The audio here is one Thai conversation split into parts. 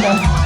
Thank you.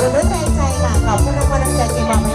ด้วยใจค่ะขอบคุณทุกคนที่ใเย็นบอก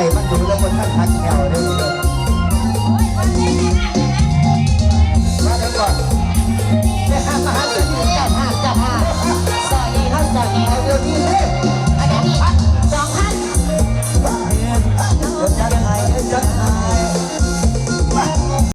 ส่มันดูแล้วคนท่านทักแถวเดียวเดียวมาเดี๋วก่อนไปหามาหาเรื่องจับหาจับหาสอยดีครับสอยดีครัเดียวนี้